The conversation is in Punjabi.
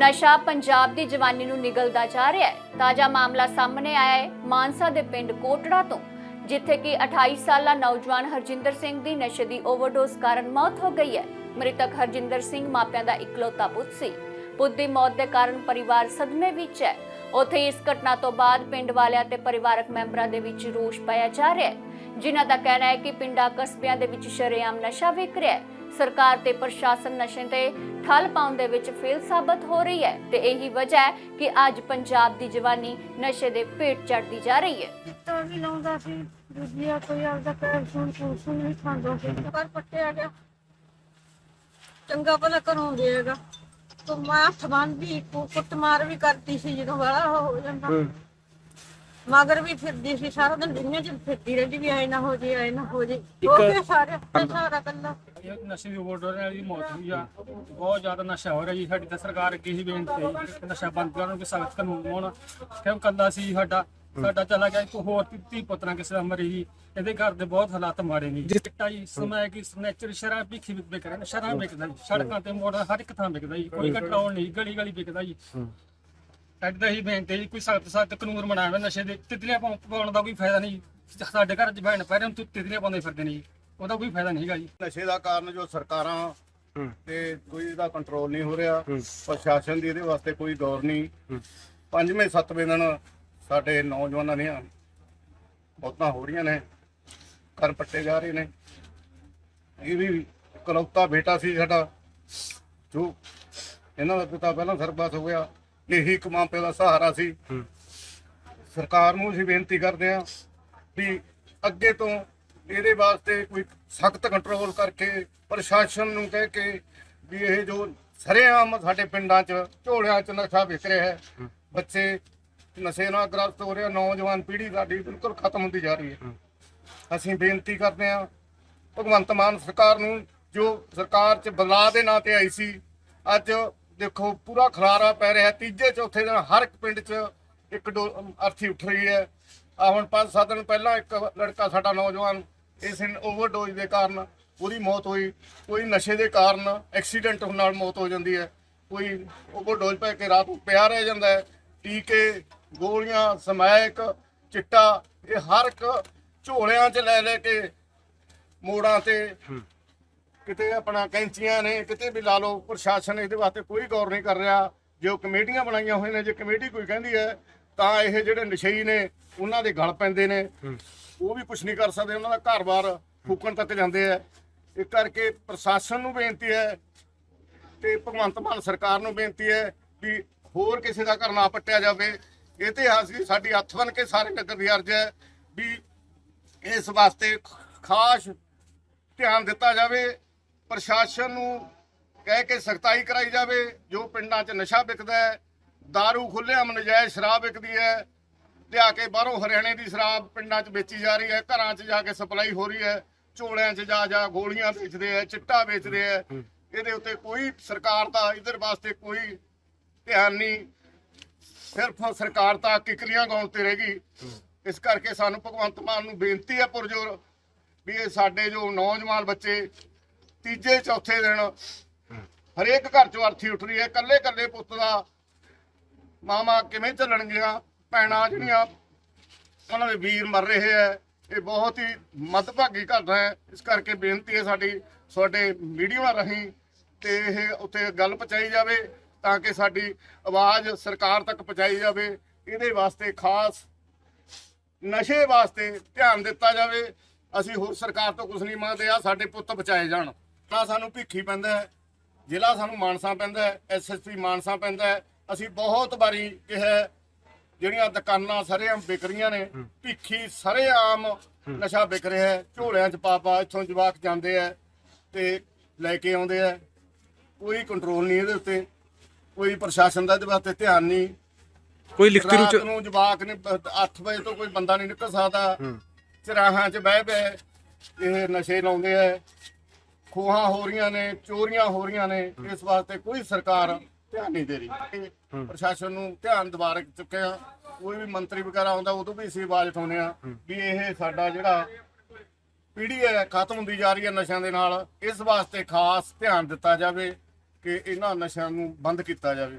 ਨਸ਼ਾ ਪੰਜਾਬ ਦੀ ਜਵਾਨੀ ਨੂੰ ਨਿਗਲਦਾ ਜਾ ਰਿਹਾ ਹੈ। ਤਾਜ਼ਾ ਮਾਮਲਾ ਸਾਹਮਣੇ ਆਇਆ ਹੈ। ਮਾਨਸਾ ਦੇ ਪਿੰਡ ਕੋਟੜਾ ਤੋਂ, ਜਿੱਥੇ ਕਿ 28 ਸਾਲਾ ਨੌਜਵਾਨ ਹਰਜਿੰਦਰ ਸਿੰਘ ਦੀ ਨਸ਼ੇ ਦੀ ਓਵਰਡੋਜ਼ ਕਾਰਨ ਮੌਤ ਹੋ ਗਈ ਹੈ। ਮ੍ਰਿਤਕ ਹਰਜਿੰਦਰ ਸਿੰਘ ਮਾਪਿਆਂ ਦਾ ਇਕਲੌਤਾ ਪੁੱਤ ਸੀ। ਪੁੱਤ ਦੀ ਮੌਤ ਦੇ ਕਾਰਨ ਪਰਿਵਾਰ ਸਦਮੇ ਵਿੱਚ ਹੈ। ਉੱਥੇ ਇਸ ਘਟਨਾ ਤੋਂ ਬਾਅਦ ਪਿੰਡ ਵਾਲਿਆਂ ਤੇ ਪਰਿਵਾਰਕ ਮੈਂਬਰਾਂ ਦੇ ਵਿੱਚ ਰੋਸ਼ ਪਾਇਆ ਜਾ ਰਿਹਾ ਹੈ। ਜਿਨ੍ਹਾਂ ਦਾ ਕਹਿਣਾ ਹੈ ਕਿ ਪਿੰਡਾਂ ਕਸਬਿਆਂ ਦੇ ਵਿੱਚ ਸ਼ਰੇਆਮ ਨਸ਼ਾ ਵਿਕ ਰਿਹਾ ਹੈ। ਸਰਕਾਰ ਤੇ ਪ੍ਰਸ਼ਾਸਨ ਨਸ਼ੇ ਤੇ ਠੱਲ ਪਾਉਣ ਦੇ ਵਿੱਚ ਫੇਲ ਸਾਬਤ ਹੋ ਰਹੀ ਹੈ ਤੇ ਇਹੀ ਵਜ੍ਹਾ ਹੈ ਕਿ ਅੱਜ ਪੰਜਾਬ ਦੀ ਜਵਾਨੀ ਨਸ਼ੇ ਦੇ ਭੇਟ ਚੜਦੀ ਜਾ ਰਹੀ ਹੈ। ਤਾਂ ਵੀ ਲਾਉਂਦਾ ਸੀ ਦੂਜੀਆ ਕੋਈ ਆਪਦਾ ਪੈਰ ਸੁਣ ਸੁਣ ਵੀ ਖਾਂਦਾ ਸੀ। ਪਰ ਪੱਟਿਆ ਗਿਆ। ਚੰਗਾ ਭਲਾ ਘਰੋਂ ਦੇਗਾ ਤੋ ਮੈਂ ਹੱਥ ਬੰਨ੍ਹਦੀ ਕੁ- ਕੁੱਟਮਾਰ ਵੀ ਕਰਦੀ ਸੀ ਜਦੋਂ ਵਾਲਾ ਹੋ ਜਾਂਦਾ। ਮਗਰ ਵੀ ਫਿਰਦੀ ਸੀ ਸਾਰਾ ਦਿਨ ਦੁਨੀਆ 'ਚ ਫਿਰਦੀ ਰਹਿੰਦੀ ਵੀ ਐ ਨਾ ਹੋ ਜੇ ਐ ਨਾ ਹੋ ਜੇ। ਹੋ ਕੇ ਸਾਰੇ ਤੇ ਸਾਰਾ ਕੱਲਾ ਇਹ ਨਸ਼ੇ ਦੀ ਓਵਰਡੋਜ਼ ਨਾਲ ਦੀ ਮੌਤ ਹੋਈ ਆ। ਬਹੁਤ ਜ਼ਿਆਦਾ ਨਸ਼ਾ ਹੋ ਰਿਹਾ ਜੀ ਸਾਡੀ ਤਾਂ ਸਰਕਾਰ ਅੱਗੇ ਹੀ ਬੇਨਤੀ ਹੈ ਜੀ ਕਿ ਨਸ਼ਾ ਬੰਦ ਕਰਨ ਕਿ ਸਖਤ ਕਾਨੂੰਨ ਹੋਣ। ਕਿਉਂ ਕੱਲਾ ਸੀ ਸਾਡਾ? ਸਾਡਾ ਚਲਾ ਗਿਆ ਇੱਕ ਹੋਰ ਧੀ ਪੁੱਤਰਾਂ ਕਿਸੇ ਦਾ ਮਰੀ ਜੀ। ਇਹਦੇ ਘਰ ਦੇ ਬਹੁਤ ਹਾਲਾਤ ਮਾੜੇ ਨੇ ਚਿੱਟਾ ਜੀ ਸਮੈ ਕੀ ਸਨੈਚਰ ਸ਼ਰਾਬ ਵੀ ਖਿਵ ਵਿਕ ਰਿਹਾ ਸ਼ਰਾਬ ਵਿਕਦਾ ਜੀ। ਸੜਕਾਂ ਤੇ ਮੋੜ ਹਰ ਇੱਕ ਥਾਂ ਵਿਕਦਾ ਜੀ ਕੋਈ ਕੰਟਰੋਲ ਨਹੀਂ ਗਲੀ ਗਲੀ ਵਿਕਦਾ ਜੀ। ਸਾਡੀ ਤਾਂ ਇਹੀ ਬੇਨਤੀ ਹੈ ਜੀ ਕੋਈ ਸਖਤ ਸਖਤ ਕਾਨੂੰਨ ਬਣਾਵੇ ਨਸ਼ੇ ਦੇ ਤਿਤਲੀਆਂ ਪਾਉ- ਪਾਉਣ ਦਾ ਕੋਈ ਫਾਇਦਾ ਨਹੀਂ ਸਾਡੇ ਘਰ ਚ ਭੈਣ ਪੈਰਾਂ ਨੂੰ ਤਿਤਲੀਆਂ ਪਾਉਂਦੇ ਫਿਰਦੇ ਨੇ ਜੀ। ਉਹਦਾ ਕੋਈ ਫਾਇਦਾ ਨਹੀਂ ਹੈਗਾ ਜੀ। ਨਸ਼ੇ ਦਾ ਕਾਰਨ ਜੋ ਸਰਕਾਰਾਂ ਤੇ ਕੋਈ ਇਹਦਾ ਕੰਟਰੋਲ ਨਹੀਂ ਹੋ ਰਿਹਾ ਪ੍ਰਸ਼ਾਸਨ ਦੀ ਇਹਦੇ ਵਾਸਤੇ ਕੋਈ ਗੌਰ ਨਹੀਂ। ਪੰਜਵੇਂ ਸੱਤਵੇਂ ਦਿਨ ਸਾਡੇ ਨੌਜਵਾਨਾਂ ਦੀਆਂ ਮੌਤਾਂ ਹੋ ਰਹੀਆਂ ਨੇ ਘਰ ਪੱਟੇ ਜਾ ਰਹੇ ਨੇ। ਇਹ ਵੀ ਇਕਲੌਤਾ ਬੇਟਾ ਸੀ ਸਾਡਾ ਜੋ ਇਹਨਾਂ ਦਾ ਪਿਤਾ ਪਹਿਲਾਂ ਸਰਬੱਤ ਹੋ ਗਿਆ। ਇਹੀ ਇੱਕ ਮਾਂ ਪਿਓ ਦਾ ਸਹਾਰਾ ਸੀ। ਸਰਕਾਰ ਨੂੰ ਅਸੀਂ ਬੇਨਤੀ ਕਰਦੇ ਹਾਂ ਵੀ ਅੱਗੇ ਤੋਂ ਇਹਦੇ ਵਾਸਤੇ ਕੋਈ ਸਖਤ ਕੰਟਰੋਲ ਕਰਕੇ ਪ੍ਰਸ਼ਾਸਨ ਨੂੰ ਕਹਿ ਕੇ ਵੀ ਇਹ ਜੋ ਸਰੇਆਮ ਸਾਡੇ ਪਿੰਡਾਂ 'ਚ ਝੋਲਿਆਂ 'ਚ ਨਸ਼ਾ ਵਿਕ ਰਿਹਾ ਹੈ ਬੱਚੇ ਨਸ਼ੇ ਨਾਲ ਗ੍ਰਸਤ ਹੋ ਰਹੇ ਨੌਜਵਾਨ ਪੀੜ੍ਹੀ ਸਾਡੀ ਬਿਲਕੁਲ ਖਤਮ ਹੁੰਦੀ ਜਾ ਰਹੀ ਹੈ। ਅਸੀਂ ਬੇਨਤੀ ਕਰਦੇ ਹਾਂ ਭਗਵੰਤ ਮਾਨ ਸਰਕਾਰ ਨੂੰ ਜੋ ਸਰਕਾਰ 'ਚ ਬਦਲਾਅ ਦੇ ਨਾਂ ਤੇ ਆਈ ਸੀ ਅੱਜ ਦੇਖੋ, ਪੂਰਾ ਖਲਾਰਾ ਪੈ ਰਿਹਾ ਤੀਜੇ, ਚੌਥੇ ਦਿਨ ਹਰ ਇੱਕ ਪਿੰਡ 'ਚ ਇੱਕ ਡੋ- ਅਰਥੀ ਉੱਠ ਰਹੀ ਹੈ। ਆ ਹੁਣ 5-7 ਦਿਨ ਪਹਿਲਾਂ ਇੱਕ ਲੜਕਾ ਸਾਡਾ ਨੌਜਵਾਨ ਇਸ ਓਵਰਡੋਜ਼ ਦੇ ਕਾਰਨ ਉਹਦੀ ਮੌਤ ਹੋਈ। ਕੋਈ ਨਸ਼ੇ ਦੇ ਕਾਰਨ ਐਕਸੀਡੈਂਟ ਹੋਣ ਨਾਲ ਮੌਤ ਹੋ ਜਾਂਦੀ ਹੈ। ਕੋਈ ਓਵਰਡੋਜ਼ ਪੈ ਕੇ ਰਾਤ ਨੂੰ ਪਿਆ ਰਹਿ ਜਾਂਦਾ ਹੈ। ਟੀਕੇ, ਗੋਲੀਆਂ, ਸਮੈਕ, ਚਿੱਟਾ, ਇਹ ਹਰ ਇੱਕ ਝੋਲਿਆਂ 'ਚ ਲੈ ਲੈ ਕੇ ਮੋੜਾਂ ਤੇ ਕਿਤੇ ਆਪਣਾ ਕੈਂਚੀਆਂ ਨੇ ਕਿਤੇ ਵੀ ਲਾ ਲਓ ਪ੍ਰਸ਼ਾਸਨ ਇਹਦੇ ਵਾਸਤੇ ਕੋਈ ਗੌਰ ਨਹੀਂ ਕਰ ਰਿਹਾ। ਜੋ ਕਮੇਟੀਆਂ ਬਣਾਈਆਂ ਹੋਈਆਂ ਨੇ ਜੇ ਕਮੇਟੀ ਕੋਈ ਕਹਿੰਦੀ ਹੈ ਤਾਂ ਇਹ ਜਿਹੜੇ ਨਸ਼ਈ ਨੇ ਉਹਨਾਂ ਦੇ ਗਲ ਪੈਂਦੇ ਨੇ। ਉਹ ਵੀ ਕੁਝ ਨਹੀਂ ਕਰ ਸਕਦੇ ਉਹਨਾਂ ਦਾ ਘਰ-ਬਾਰ ਫੂਕਣ ਤੱਕ ਜਾਂਦੇ ਆ। ਇਹ ਕਰਕੇ ਪ੍ਰਸ਼ਾਸਨ ਨੂੰ ਬੇਨਤੀ ਹੈ ਤੇ ਭਗਵੰਤ ਮਾਨ ਸਰਕਾਰ ਨੂੰ ਬੇਨਤੀ ਹੈ ਵੀ ਹੋਰ ਕਿਸੇ ਦਾ ਘਰ ਨਾ ਪੱਟਿਆ ਜਾਵੇ। ਇਹ ਤੇ ਸਾਡੀ ਹੱਥ ਬਨ ਕੇ ਸਾਰੇ ਨਗਰ ਦੀ ਅਰਜ਼ ਹੈ ਵੀ ਇਸ ਵਾਸਤੇ ਖਾਸ ਧਿਆਨ ਦਿੱਤਾ ਜਾਵੇ। ਪ੍ਰਸ਼ਾਸਨ ਨੂੰ ਕਹਿ ਕੇ ਸਖਤਾਈ ਕਰਾਈ ਜਾਵੇ, ਜੋ ਪਿੰਡਾਂ 'ਚ ਨਸ਼ਾ ਵਿਕਦਾ ਹੈ, दारू ਖੁੱਲ੍ਹੇਆਮ, ਨਜਾਇਜ਼ ਸ਼ਰਾਬ ਵਿਕਦੀ ਹੈ, ਲਿਆ ਕੇ ਬਾਹਰੋਂ ਹਰਿਆਣੇ ਦੀ ਸ਼ਰਾਬ ਪਿੰਡਾਂ 'ਚ ਵੇਚੀ ਜਾ ਰਹੀ ਹੈ, ਘਰਾਂ 'ਚ ਜਾ ਕੇ ਸਪਲਾਈ ਹੋ ਰਹੀ ਹੈ ਝੋਲਿਆਂ 'ਚ ਜਾ ਜਾ ਗੋਲੀਆਂ ਵੇਚਦੇ ਆ ਚਿੱਟਾ ਵੇਚਦੇ ਆ ਇਹਦੇ ਉੱਤੇ ਕੋਈ ਸਰਕਾਰ ਦਾ ਇਧਰ ਵਾਸਤੇ ਕੋਈ ਧਿਆਨ ਨਹੀਂ, ਸਿਰਫ ਸਰਕਾਰ ਤਾਂ ਕਿਕਲੀਆਂ ਗਾਉਣ ਤੇ ਰਹਿ ਗਈ। ਇਸ ਕਰਕੇ ਸਾਨੂੰ ਭਗਵੰਤ ਮਾਨ ਨੂੰ ਬੇਨਤੀ ਹੈ ਪੁਰਜੋਰ ਵੀ ਇਹ ਸਾਡੇ ਜੋ ਨੌਜਵਾਨ ਬੱਚੇ ਤੀਜੇ ਚੌਥੇ ਦਿਨ ਹਰੇਕ ਘਰ ਚੋਂ ਅਰਥੀ ਉੱਠ ਰਹੀ ਹੈ ਕੱਲੇ ਕੱਲੇ ਪੁੱਤ ਦਾ ਮਾਮਾ ਕਿਵੇਂ ਚੱਲਣਗੀਆਂ, ਭੈਣਾਂ ਜਿਹੜੀਆਂ ਉਹਨਾਂ ਦੇ ਵੀਰ ਮਰ ਰਹੇ ਹੈ, ਇਹ ਬਹੁਤ ਹੀ ਮੱਦਭਾਗੀ ਘਟਨਾ ਹੈ। ਇਸ ਕਰਕੇ ਬੇਨਤੀ ਹੈ ਸਾਡੀ, ਤੁਹਾਡੇ ਮੀਡੀਆ ਰਾਹੀਂ ਤੇ ਇਹ ਉੱਥੇ ਗੱਲ ਪਹੁੰਚਾਈ ਜਾਵੇ ਤਾਂ ਕਿ ਸਾਡੀ ਆਵਾਜ਼ ਸਰਕਾਰ ਤੱਕ ਪਹੁੰਚਾਈ ਜਾਵੇ। ਇਹਦੇ ਵਾਸਤੇ ਖਾਸ ਨਸ਼ੇ ਵਾਸਤੇ ਧਿਆਨ ਦਿੱਤਾ ਜਾਵੇ। ਅਸੀਂ ਹੋਰ ਸਰਕਾਰ ਤੋਂ ਕੁਝ ਨਹੀਂ ਮੰਗਦੇ ਆ ਸਾਡੇ ਪੁੱਤ ਬਚਾਏ ਜਾਣ। ਤਾਂ ਸਾਨੂੰ ਭਿੱਖੀ ਪੈਂਦਾ ਹੈ। ਜ਼ਿਲ੍ਹਾ ਸਾਨੂੰ ਮਾਨਸਾ ਪੈਂਦਾ ਹੈ। ਐਸਐਸਪੀ ਮਾਨਸਾ ਪੈਂਦਾ ਹੈ। ਅਸੀਂ ਬਹੁਤ ਵਾਰੀ ਕਿਹਾ ਜਿਹੜੀਆਂ ਦੁਕਾਨਾਂ ਸਰੇਆਮ ਵਿਕ ਰਹੀਆਂ ਨੇ ਭਿੱਖੀ ਸਰੇਆਮ ਨਸ਼ਾ ਵਿਕ ਰਿਹਾ ਹੈ। ਝੋਲਿਆਂ 'ਚ ਪਾ ਪਾ ਇੱਥੋਂ ਜਵਾਕ ਜਾਂਦੇ ਆ ਤੇ ਲੈ ਕੇ ਆਉਂਦੇ ਆ। ਕੋਈ ਕੰਟਰੋਲ ਨਹੀਂ ਇਹਦੇ ਉੱਤੇ। ਕੋਈ ਪ੍ਰਸ਼ਾਸਨ ਦਾ ਇਹਦੇ ਵਾਸਤੇ ਧਿਆਨ ਨਹੀਂ। ਕੋਈ ਲਿਖਤੀ ਰੂਪ ਨੂੰ ਜਵਾਕ ਨੇ 8 ਵਜੇ ਤੋਂ ਕੋਈ ਬੰਦਾ ਨਹੀਂ ਨਿਕਲ ਸਕਦਾ। ਚਰਾਹਾਂ 'ਚ ਬਹਿ ਬਹਿ ਇਹ ਨਸ਼ੇ ਲਾਉਂਦੇ ਆ। ਖੋਹਾਂ ਹੋ ਰਹੀਆਂ ਨੇ ਚੋਰੀਆਂ ਹੋ ਰਹੀਆਂ ਨੇ ਇਸ ਵਾਸਤੇ ਕੋਈ ਸਰਕਾਰ ਧਿਆਨ ਨਹੀਂ ਦੇ ਰਹੀ। ਪ੍ਰਸ਼ਾਸਨ ਨੂੰ ਧਿਆਨ ਦਿਵਾ ਚੁੱਕੇ ਆ ਕੋਈ ਵੀ ਮੰਤਰੀ ਵਗੈਰਾ ਆਉਂਦਾ ਉਦੋਂ ਵੀ ਅਸੀਂ ਆਵਾਜ਼ ਉਠਾਉਂਦੇ ਆ ਵੀ ਇਹ ਸਾਡਾ ਜਿਹੜਾ ਪੀੜ੍ਹੀ ਹੈ ਖਤਮ ਹੁੰਦੀ ਜਾ ਰਹੀ ਹੈ ਨਸ਼ਿਆਂ ਦੇ ਨਾਲ। ਇਸ ਵਾਸਤੇ ਖਾਸ ਧਿਆਨ ਦਿੱਤਾ ਜਾਵੇ ਕਿ ਇਹਨਾਂ ਨਸ਼ਿਆਂ ਨੂੰ ਬੰਦ ਕੀਤਾ ਜਾਵੇ।